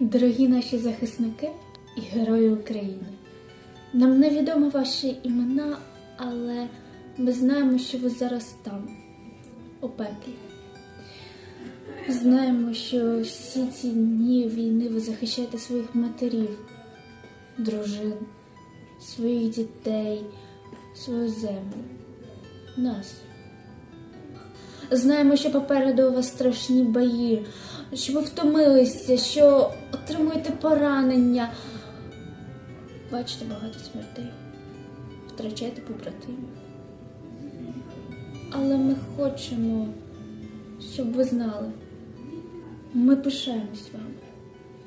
Дорогі наші захисники і герої України, нам невідомо ваші імена, але ми знаємо, що ви зараз там, у пеклі. Знаємо, що всі ці дні війни ви захищаєте своїх матерів, дружин, своїх дітей, свою землю, нас. Знаємо, що попереду у вас страшні бої, що ви втомилися, що отримуєте поранення. Бачите багато смертей, втрачаєте побратимів. Але ми хочемо, щоб ви знали, ми пишаємось вами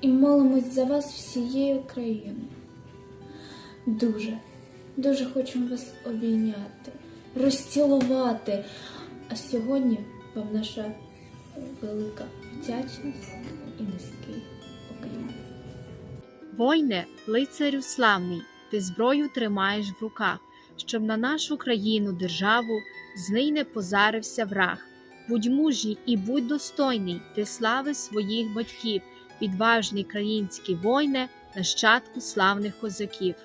і молимось за вас всією країною. Дуже, дуже хочемо вас обійняти, розцілувати. А сьогодні вам наша велика вдячність і низький уклін. Войне, лицарю славний, ти зброю тримаєш в руках, щоб на нашу країну, державу з не позарився враг. Будь мужній і будь достойний, ти слави своїх батьків, відважний країнський воїне, нащадку славних козаків.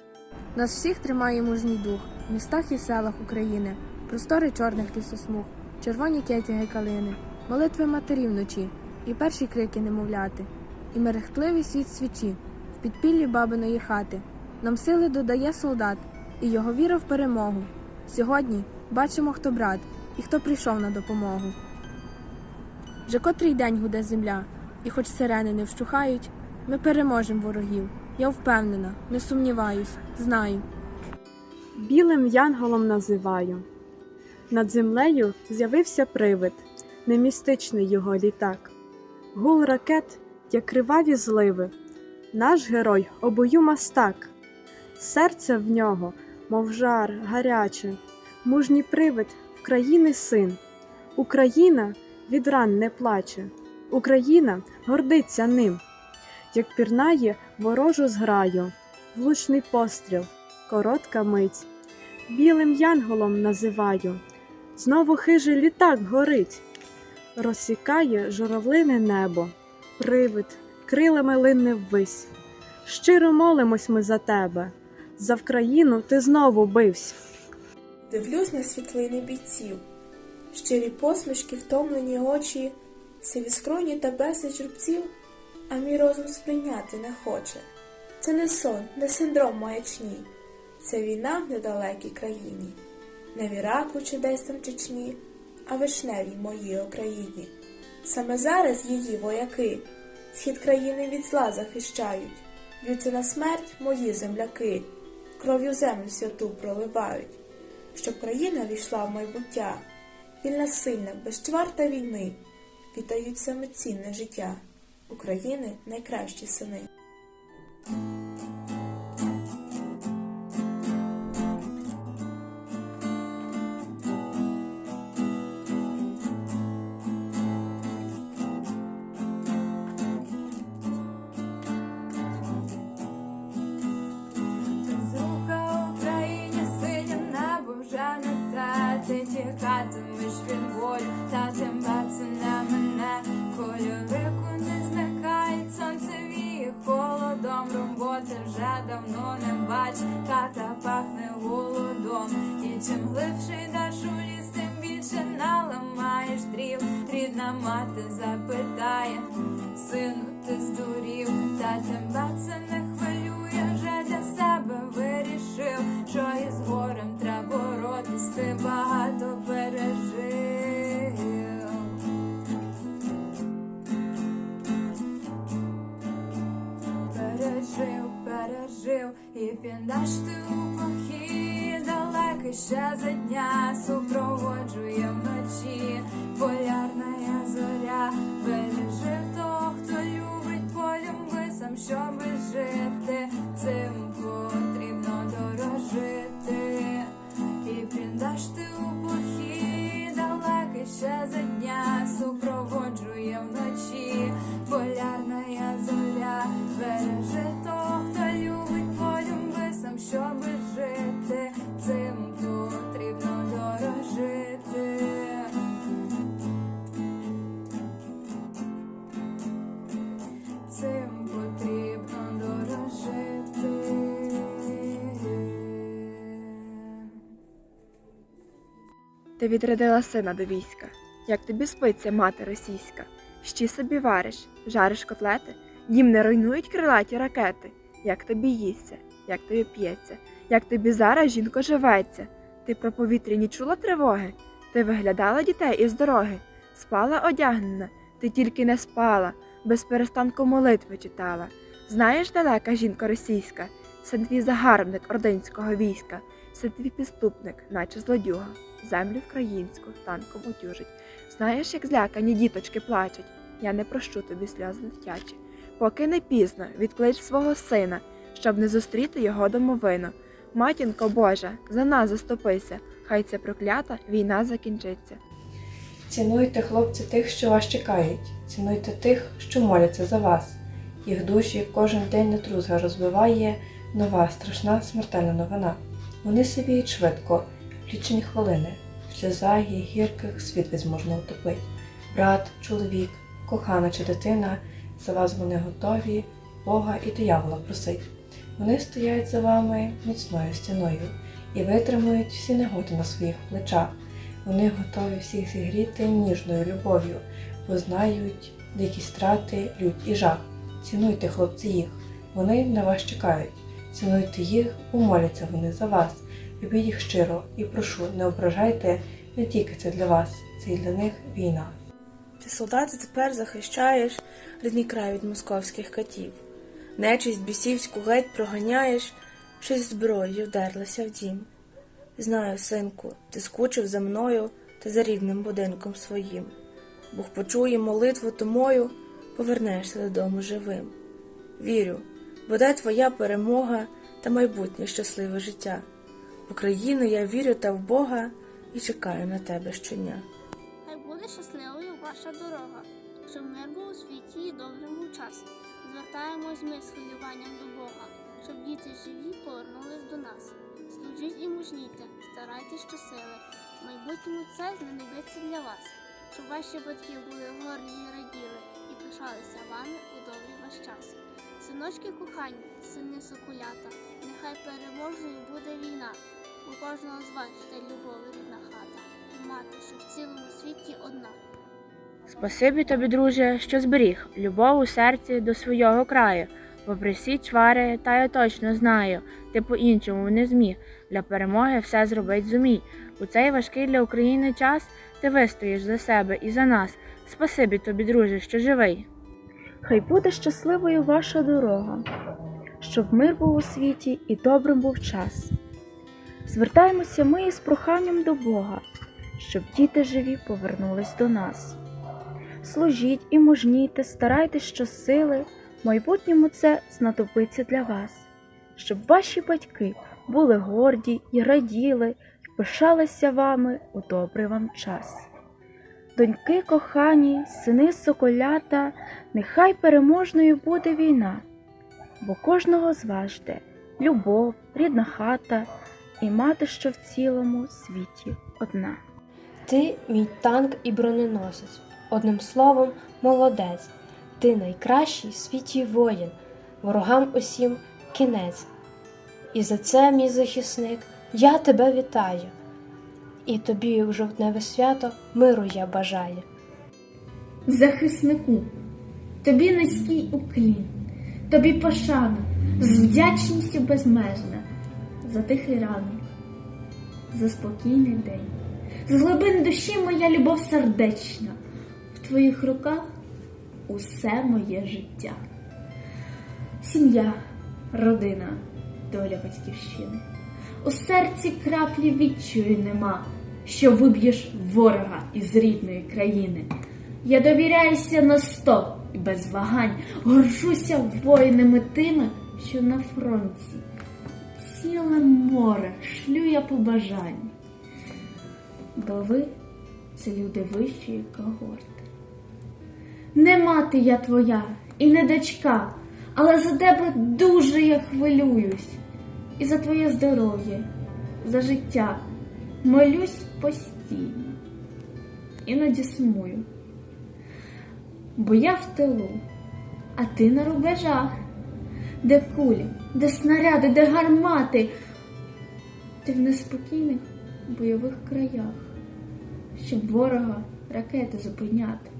Нас всіх тримає мужній дух в містах і селах України, простори чорних лісосмуг, червоні кетяги калини, молитви матерів вночі, і перші крики немовляти, і мерехтливий світ свічі в підпіллі бабиної хати. Нам сили додає солдат і його віра в перемогу. Сьогодні бачимо, хто брат і хто прийшов на допомогу. Вже котрий день гуде земля, і хоч сирени не вщухають, ми переможемо ворогів. Я впевнена, не сумніваюсь, знаю. білим янголом називаю. Над землею з'явився привид, не містичний його літак. Гул ракет, як криваві зливи. Наш герой обою мастак. Серце в нього, мов жар, гаряче, мужній привид в країни син. Україна від ран не плаче, Україна гордиться ним, як пірнає ворожу зграю, влучний постріл, коротка мить. Білим янголом називаю, знову хижий літак горить, розсікає журавлине небо, привид, крилами лине ввись. Щиро молимось ми за тебе, за Вкраїну ти знову бивсь. Дивлюсь на світлини бійців, щирі посмішки, втомлені очі, сиві скроні та безліч рубців, а мій розум сприйняти не хоче. Це не сон, не синдром маячні, це війна в недалекій країні, не в Іраку чи десь там Чечні, а вишневій моїй Україні. Саме зараз її вояки схід країни від зла захищають, б'ються на смерть мої земляки, кров'ю землю святу проливають щоб країна війшла в майбуття, вільна сильна, без чварта війни, вітають саме цінне життя України найкращі сини. Ти тікатимеш від болю, та тим не мене, кольорику не зникають, сонце віє холодом, роботи вже давно не бач, хата пахне голодом, і чим глибше йдеш у ліс, тим більше наламаєш дрів, рідна мати запитає, сину, ти здурів, та це не Пережив, пережив, і підеш ти у похід далекий ще за дня супроводжує вночі. Полярна зоря, ти відрядила сина до війська. Як тобі спиться, мати російська? Щі собі вариш, жариш котлети, дім не руйнують крилаті ракети. Як тобі їсться, як тобі п'ється, як тобі зараз жінко живеться? Ти про повітряні чула тривоги? Ти виглядала дітей із дороги, спала одягнена, ти тільки не спала, без перестанку молитви читала. Знаєш, далека жінка російська, син твій загарбник ординського війська, син твій підступник, наче злодюга, землю українську танком утюжить. Знаєш, як злякані діточки плачуть, я не прощу тобі сльози дитячі. Поки не пізно, відклич свого сина, щоб не зустріти його домовину. Матінко Божа, за нас заступися, хай ця проклята війна закінчиться. Цінуйте, хлопці, тих, що вас чекають, цінуйте тих, що моляться за вас. Їх душі кожен день на трузга розбиває нова страшна смертельна новина. Вони сивіють швидко, в лічені хвилини, в сльозах і гірких світ безможно утопить. Брат, чоловік, кохана чи дитина, за вас вони готові, Бога і диявола просить. Вони стоять за вами міцною стіною і витримують всі негоди на своїх плечах. Вони готові всіх зігріти ніжною любов'ю, бо знають дикі страти, лють і жах. Цінуйте, хлопці, їх, вони на вас чекають. Цінуйте їх, умоляться вони за вас. Любіть їх щиро і прошу, не ображайте, не тільки це для вас, це і для них війна. Ти солдати тепер захищаєш рідний край від московських катів. Нечисть бісівську геть проганяєш, щось зброєю вдерлася в дім. Знаю, синку, ти скучив за мною та за рідним будинком своїм. Бог почує молитву томою, повернешся додому живим. Вірю, буде твоя перемога та майбутнє щасливе життя. В Україну я вірю та в Бога і чекаю на тебе щодня. Хай буде щасливою ваша дорога, щоб мир був у світі і добрим був час. Звертаємось ми з хвилюванням до Бога, щоб діти живі повернулись до нас. Служіть і мужніте, старайтесь щосили. В майбутньому це знадобиться для вас, щоб ваші батьки були горді і раділи і пишалися вами у добрий ваш час. Синочки кохані, сини сокулята, нехай переможною буде війна. У кожного з вас жде любов рідна хата, і мати, що в цілому світі одна. Спасибі тобі, друже, що зберіг любов у серці до свого краю. Попри всі чвари, та я точно знаю, ти по-іншому не зміг. Для перемоги все зробить зумій. У цей важкий для України час ти вистоїш за себе і за нас. Спасибі тобі, друже, що живий. Хай буде щасливою ваша дорога, щоб мир був у світі і добрим був час. Звертаємося ми із проханням до Бога, щоб діти живі повернулись до нас. Служіть і мужніте, старайтесь щосили, в майбутньому це знадобиться для вас, щоб ваші батьки були горді і раділи, і пишалися вами у добрий вам час. Доньки кохані, сини соколята, нехай переможною буде війна, бо кожного з вас жде любов, рідна хата і мати, що в цілому світі одна. Ти мій танк і броненосець. Одним словом, молодець. Ти найкращий в світі воїн, ворогам усім кінець. І за це, мій захисник, я тебе вітаю. І тобі в жовтневе свято миру я бажаю. Захиснику, тобі низький уклін, тобі пошана, з вдячністю безмежна, за тихий ранок, за спокійний день. З глибин душі моя любов сердечна, в твоїх руках усе моє життя. Сім'я, родина, доля батьківщини. У серці краплі відчую нема, що виб'єш ворога із рідної країни. Я довіряюся на сто і без вагань, горжуся воїнами тими, що на фронті. Ціле море шлю я побажань. Бо ви це люди вищої когорти. Не мати я твоя і не дочка, але за тебе дуже я хвилююсь. І за твоє здоров'я, за життя молюсь постійно, іноді сумую. Бо я в тилу, а ти на рубежах, де кулі, де снаряди, де гармати, ти в неспокійних бойових краях. щоб ворога ракети зупиняти.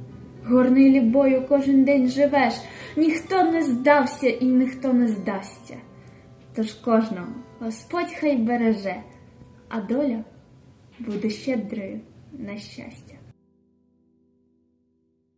Горнилі бою кожен день живеш, ніхто не здався і ніхто не здасться. Тож кожного Господь хай береже, а доля буде щедрою на щастя.